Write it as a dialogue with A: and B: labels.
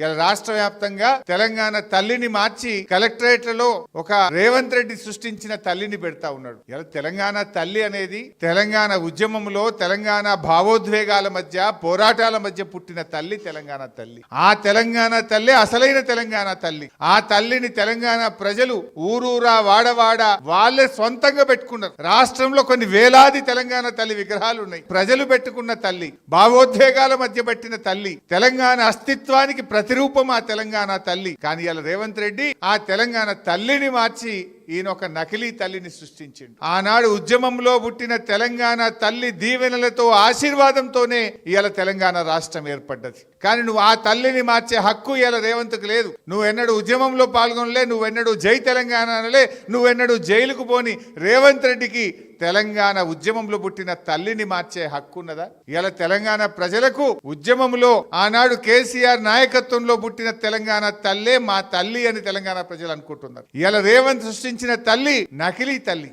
A: ఇలా రాష్ట్ర వ్యాప్తంగా తెలంగాణ తల్లిని మార్చి కలెక్టరేట్లలో ఒక రేవంత్ రెడ్డి సృష్టించిన తల్లిని పెడతా ఉన్నాడు. ఇలా తెలంగాణ తల్లి అనేది తెలంగాణ ఉద్యమంలో తెలంగాణ భావోద్వేగాల మధ్య పోరాటాల మధ్య పుట్టిన తల్లి తెలంగాణ తల్లి. ఆ తెలంగాణ తల్లి అసలైన తెలంగాణ తల్లి. ఆ తల్లిని తెలంగాణ ప్రజలు ఊరూరా వాడవాడ వాళ్ళే సొంతంగా పెట్టుకున్నారు. రాష్ట్రంలో కొన్ని వేలాది తెలంగాణ తల్లి విగ్రహాలు ఉన్నాయి. ప్రజలు పెట్టుకున్న తల్లి భావోద్వేగాల మధ్య పెట్టిన తల్లి తెలంగాణ అస్తిత్వానికి ప్రతిరూపం ఆ తెలంగాణ తల్లి కానీ ఇలా రేవంత్ రెడ్డి ఆ తెలంగాణ తల్లిని మార్చి ఈయన ఒక నకిలీ తల్లిని సృష్టించిండు. ఆనాడు ఉద్యమంలో పుట్టిన తెలంగాణ తల్లి దీవెనలతో ఆశీర్వాదంతోనే ఇవాళ తెలంగాణ రాష్ట్రం ఏర్పడ్డది. కానీ నువ్వు ఆ తల్లిని మార్చే హక్కు ఇవాళ రేవంత్కు లేదు. నువ్వెన్నడూ ఉద్యమంలో పాల్గొనలే నువ్వెన్నడూ జై తెలంగాణలే నువ్వెన్నడు నువ్వెన్నడూ జైలుకు పోని రేవంత్ రెడ్డికి తెలంగాణ ఉద్యమంలో పుట్టిన తల్లిని మార్చే హక్కు ఉన్నదా ఇలా తెలంగాణ ప్రజలకు ఉద్యమంలో ఆనాడు కేసీఆర్ నాయకత్వంలో పుట్టిన తెలంగాణ తల్లే మా తల్లి అని తెలంగాణ ప్రజలు అనుకుంటున్నారు. ఇలా రేవంత్ సృష్టించిన తల్లి నకిలీ తల్లి.